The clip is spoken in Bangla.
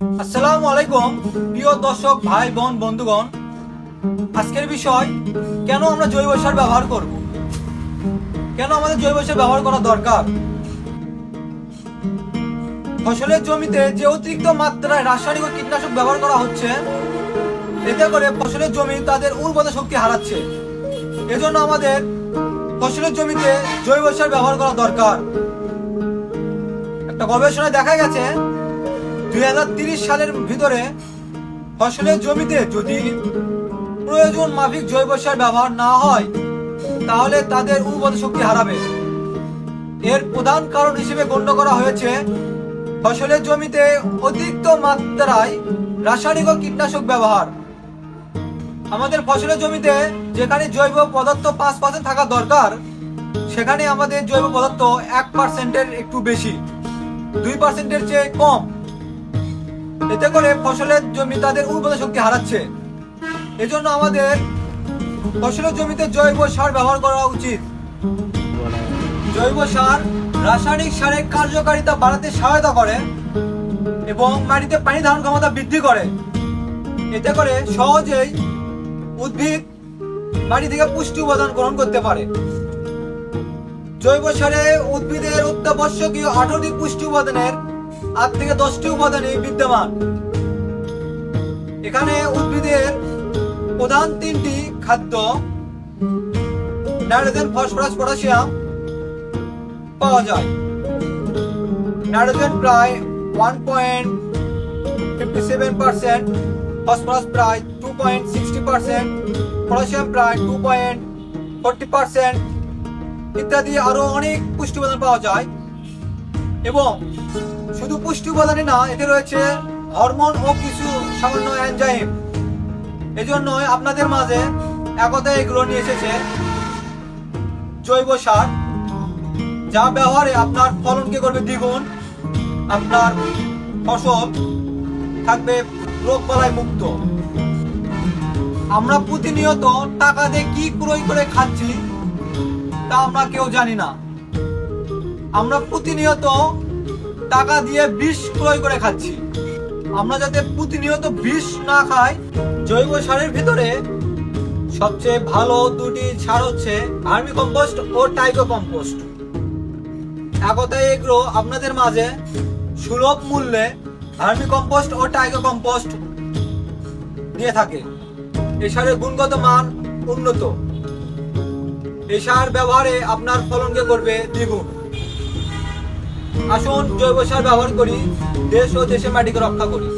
আসসালামু আলাইকুম, প্রিয় দর্শক, ভাই, বোন, বন্ধুগণ। আজকের বিষয়, কেন আমরা জৈব সার ব্যবহার করব? কেন আমাদের জৈব সার ব্যবহার করা দরকার? ফসলের জমিতে যে অতিরিক্ত মাত্রায় রাসায়নিক ও কীটনাশক ব্যবহার করা হচ্ছে, এতে করে ফসলের জমি তাদের উর্বরতা শক্তি হারাচ্ছে। এজন্য আমাদের ফসলের জমিতে জৈব সার ব্যবহার করা দরকার। একটা গবেষণায় দেখা গেছে দুই সালের ভিতরে ফসলের জমিতে যদি প্রয়োজন মাফিক জৈব সার ব্যবহার না হয়, তাহলে তাদের উর্বরতা শক্তি হারাবে। এর প্রধান কারণ হিসেবে গণ্য করা হয়েছে, ফসলের জমিতে অতিরিক্ত মাত্রায় রাসায়নিক ও কীটনাশক ব্যবহার। আমাদের ফসলের জমিতে যেখানে জৈব পদার্থ পাঁচ পার্সেন্ট থাকা দরকার, সেখানে আমাদের জৈব পদার্থ এক পার্সেন্টের একটু বেশি, দুই পার্সেন্টের চেয়ে কম। এতে করে ফসলের জমি তাদের উর্বরতা শক্তি হারাচ্ছে। এজন্য আমাদের ফসলের জমিতে জৈব সার ব্যবহার করা উচিত। জৈব সার রাসায়নিক সারের কার্যকারিতা বাড়াতে সহায়তা করে এবং মাটিতে পানি ধারণ ক্ষমতা বৃদ্ধি করে। এতে করে সহজেই উদ্ভিদ মাটি থেকে পুষ্টি উপাদান গ্রহণ করতে পারে। জৈব সারে উদ্ভিদের অত্যাবশ্যকীয় আঠারোটি পুষ্টি উপাদানের আট থেকে দশটি উপাদানই বিদ্যমান। এখানে উদ্ভিদের প্রধান তিনটি খাদ্য, নাইট্রোজেন, ফসফরাস, পটাশিয়াম পাওয়া যায়। নাইট্রোজেন প্রায় one point fifty seven percent, phosphorus প্রায় two point sixty percent, potassium প্রায় টু পয়েন্ট ফোরটি পার্সেন্ট ইত্যাদি আরও অনেক পুষ্টি উপাদান পাওয়া যায়। এবং শুধু পুষ্টি উপাদানই না, এতে রয়েছে হরমোন ও কিছু সামান্য এনজাইম এজন্যই আপনাদের মাঝে একতা এগুলো নিয়ে এসেছে। জৈব সার, যা ব্যবহারে আপনার ফলনকে করবে দ্বিগুণ, আপনার ফসল থাকবে রোগ বালাই মুক্ত। আমরা প্রতিনিয়ত টাকা দিয়ে কি ক্রয় করে খাচ্ছি, তা আমরা কেউ জানি না। আমরা প্রতিনিয়ত টাকা দিয়ে বিষ ক্রয় করে খাচ্ছি। আমরা যাতে প্রতিনিয়ত বিষ না খাই, জৈব সারের ভিতরে সবচেয়ে ভালো দুটি সার হচ্ছে ভার্মি কম্পোস্ট ও টাইগো কম্পোস্ট একতাই এগ্রো আপনাদের মাঝে সুলভ মূল্যে ভার্মি কম্পোস্ট ও টাইগো কম্পোস্ট দিয়ে থাকে। এ সারের গুণগত মান উন্নত। এ সার ব্যবহারে আপনার ফলনকে করবে দ্বিগুণ। আসুন জৈব সার ব্যবহার করি দেশ ও দেশের মাটিকে রক্ষা করি।